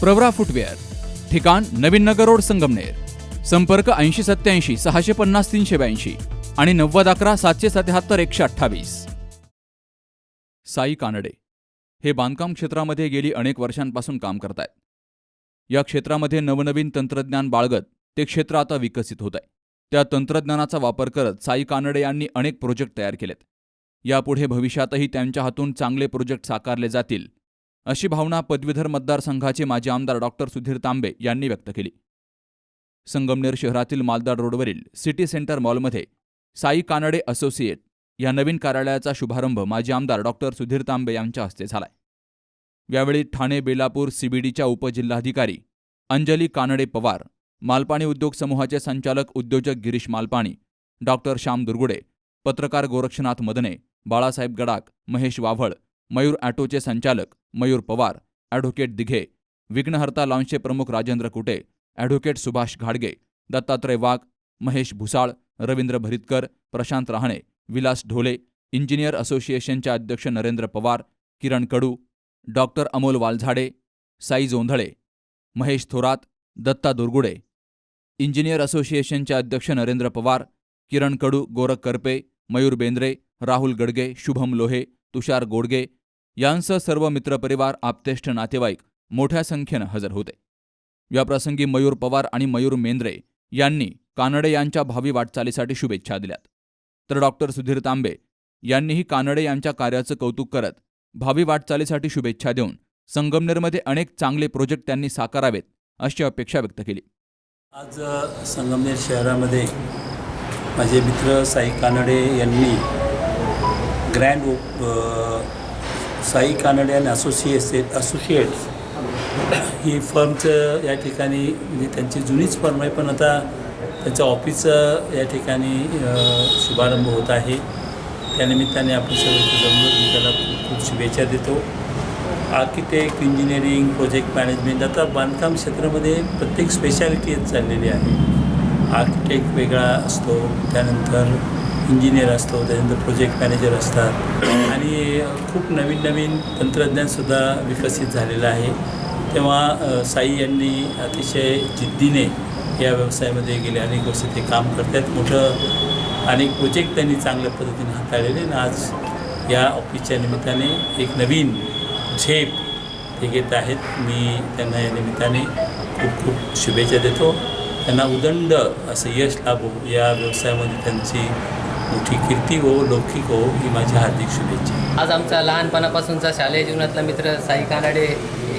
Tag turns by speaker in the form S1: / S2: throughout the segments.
S1: Pravara footwear ठिकाण नवीन नगर road Sangamner संपर्क ऐंशी सत्याऐंशी सहाशे पन्नास तीनशे ब्याऐंशी आणि नव्वद अकरा सातशे सत्याहत्तर एकशे अठ्ठावीस. साई कानडे हे बांधकाम क्षेत्रामध्ये गेली अनेक वर्षांपासून काम करतायत. या क्षेत्रामध्ये नवनवीन तंत्रज्ञान बाळगत ते क्षेत्र आता विकसित होत आहे त्या तंत्रज्ञानाचा वापर करत साई कानडे यांनी अनेक प्रोजेक्ट तयार केलेत. यापुढे भविष्यातही त्यांच्या हातून चांगले प्रोजेक्ट साकारले जातील अशी भावना पदवीधर मतदारसंघाचे माजी आमदार डॉक्टर सुधीर तांबे यांनी व्यक्त केली. संगमनेर शहरातील मालदार रोडवरील सिटी सेंटर मॉलमध्ये साई कानडे असोसिएट या नवीन कार्यालयाचा शुभारंभ माजी आमदार डॉक्टर सुधीर तांबे यांच्या हस्ते झालाय. यावेळी ठाणे बेलापूर सीबीडीच्या उपजिल्हाधिकारी अंजली कानडे पवार मालपाणी उद्योग समूहाचे संचालक उद्योजक गिरीश मालपाणी डॉक्टर श्याम दुर्गुडे पत्रकार गोरक्षनाथ मदने बाळासाहेब गडाक महेश वाव्हळ मयूर ॲटोचे संचालक मयूर पवार ॲडव्होकेट दिघे विघ्नहर्ता लॉन्सचे प्रमुख राजेंद्र कुटे ॲडव्होकेट सुभाष घाडगे दत्तात्रय वाघ महेश भुसाळ रवींद्र भरितकर प्रशांत रहाणे विलास ढोले इंजिनियर असोसिएशनचे अध्यक्ष नरेंद्र पवार किरण कडू डॉक्टर अमोल वालझाडे साई जोंधळे महेश थोरात दत्ता दुर्गुडे इंजिनियर असोसिएशनचे अध्यक्ष नरेंद्र पवार किरण कडू गोरख करपे मयूर बेंद्रे राहुल गडगे शुभम लोहे तुषार गोडगे यांसह सर्व मित्रपरिवार आप्तेष्ट नातेवाईक मोठ्या संख्येनं हजर होते. याप्रसंगी मयूर पवार आणि मयूर मेंद्रे यांनी कानडे यांच्या भावी वाटचालीसाठी शुभेच्छा दिल्यात. तर डॉक्टर सुधीर तांबे यांनीही कानडे यांच्या कार्याचं कौतुक करत भावी वाटचालीसाठी शुभेच्छा देऊन संगमनेरमध्ये अनेक चांगले प्रोजेक्ट त्यांनी साकारावेत अशी अपेक्षा व्यक्त केली.
S2: आज संगमनेर शहरामध्ये माझे मित्र साई कानडे यांनी grand Sai Kanade and associate associates ही फर्मचं या ठिकाणी म्हणजे त्यांची जुनीच फर्म आहे पण आता त्यांचं ऑफिसचं या ठिकाणी शुभारंभ होत आहे. त्यानिमित्ताने आपण सगळं जमलो मी त्याला खूप खूप शुभेच्छा देतो. आर्किटेक्ट इंजिनिअरिंग प्रोजेक्ट मॅनेजमेंट आता बांधकाम क्षेत्रामध्ये प्रत्येक स्पेशालिटी चाललेली आहे. आर्किटेक्ट वेगळा असतो त्यानंतर इंजिनियर असतो त्याच्यानंतर प्रोजेक्ट मॅनेजर असतात. आणि खूप नवीन नवीन तंत्रज्ञानसुद्धा विकसित झालेलं आहे. तेव्हा साई यांनी अतिशय जिद्दीने या व्यवसायामध्ये गेले. अनेक वर्ष ते काम करतात. मोठं अनेक प्रोजेक्ट त्यांनी चांगल्या पद्धतीने हाताळलेले आणि आज या ऑफिसच्या निमित्ताने एक नवीन झेप ते घेत आहेत. मी त्यांना या निमित्ताने खूप खूप शुभेच्छा देतो. त्यांना उदंड असं यश लाभो या व्यवसायामध्ये त्यांची मोठी कीर्ती हो लौकिक हो ही माझी हार्दिक शुभेच्छा.
S3: आज आमचा लहानपणापासूनचा शालेय जीवनातला मित्र साई कानाडे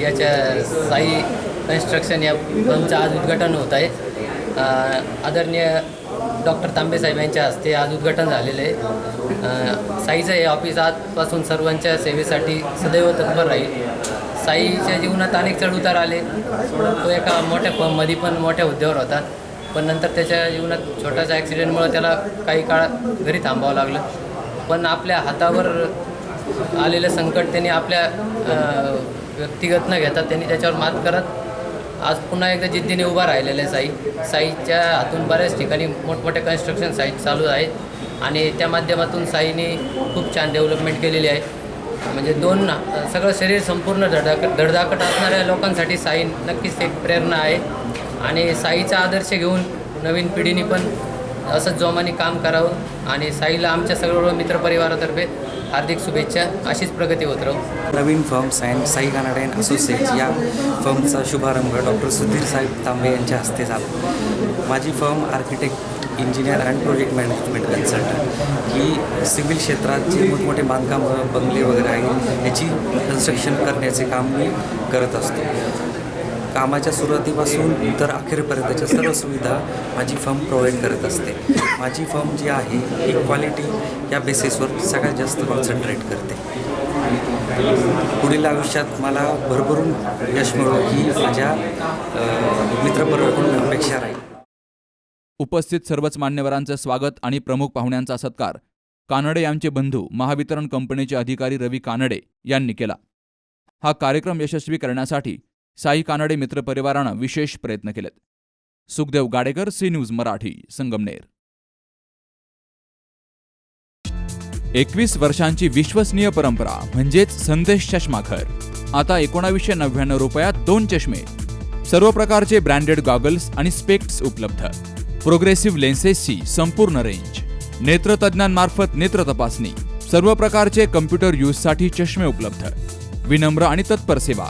S3: याच्या साई कन्स्ट्रक्शन या फर्मचं आज उद्घाटन होत आहे. आदरणीय डॉक्टर तांबेसाहेब यांच्या हस्ते आज उद्घाटन झालेलं आहे. साईचं हे ऑफिस आजपासून सर्वांच्या सेवेसाठी सदैव तत्पर राहील. साईच्या जीवनात अनेक चढउतार आले. तो एका मोठ्या फर्ममध्ये पण मोठ्या हुद्द्यावर होता. पण नंतर त्याच्या जीवनात छोटासा ॲक्सिडेंटमुळं त्याला काही काळ घरी थांबावं लागलं. पण आपल्या हातावर आलेलं संकट त्यांनी आपल्या व्यक्तिगत न घेता त्यांनी त्याच्यावर मात करत आज पुन्हा एकदा जिद्दीने उभा राहिलेला आहे साई. साईच्या हातून बऱ्याच ठिकाणी मोठमोठे कन्स्ट्रक्शन साईट चालू आहेत आणि त्या माध्यमातून साईने खूप छान डेव्हलपमेंट केलेली आहे. म्हणजे दोन सगळं शरीर संपूर्ण धडधाकट धडधाकट असणाऱ्या लोकांसाठी साई नक्कीच एक प्रेरणा आहे. आणि साईचा आदर्श घेऊन नवीन पिढीने पण असंच जोमाने काम करावं आणि साईला आमच्या सर्व मित्रपरिवारातर्फे हार्दिक शुभेच्छा अशीच प्रगती होत राहू.
S4: नवीन firms and Sai Kanade and associates या फर्मचा शुभारंभ डॉक्टर सुधीर साहेब तांबे यांच्या हस्ते झाला. माझी firm architect engineer and project management consultant. He civil क्षेत्रात जे मोठमोठे बांधकाम बंगले वगैरे आहेत याची कन्स्ट्रक्शन करण्याचे काम मी करत असतो. कामाच्या सुरुवातीपासून तर अखेरपर्यंतच्या सर्व सुविधा माझी फर्म प्रोव्हाइड करत असते. माझी फर्म जी आहे ही क्वालिटी या बेसिसवर सगळ्यात जास्त कॉन्सन्ट्रेट करते. पुढील आयुष्यात मला भरभरून यश मिळो ही माझ्या अ, अपेक्षा राहील.
S1: उपस्थित सर्वच मान्यवरांचं स्वागत आणि प्रमुख पाहुण्यांचा सत्कार. कानडे यांचे बंधू महावितरण कंपनीचे अधिकारी रवी कानडे यांनी केला. हा कार्यक्रम यशस्वी करण्यासाठी साई कानडे मित्रपरिवारानं विशेष प्रयत्न केलेत. Sukhdev Gadekar C news Marathi Sangamner. एकवीस वर्षांची विश्वसनीय परंपरा म्हणजेच संदेश चष्माघर. आता एकोणावीसशे नव्याण्णव रुपयात दोन चष्मे. सर्व प्रकारचे ब्रँडेड गॉगल्स आणि स्पेक्ट्स उपलब्ध. प्रोग्रेसिव्ह लेन्सेसची संपूर्ण रेंज. नेत्रतज्ञांमार्फत नेत्र तपासणी. सर्व प्रकारचे कम्प्युटर यूजसाठी चष्मे उपलब्ध. विनम्र आणि तत्पर सेवा.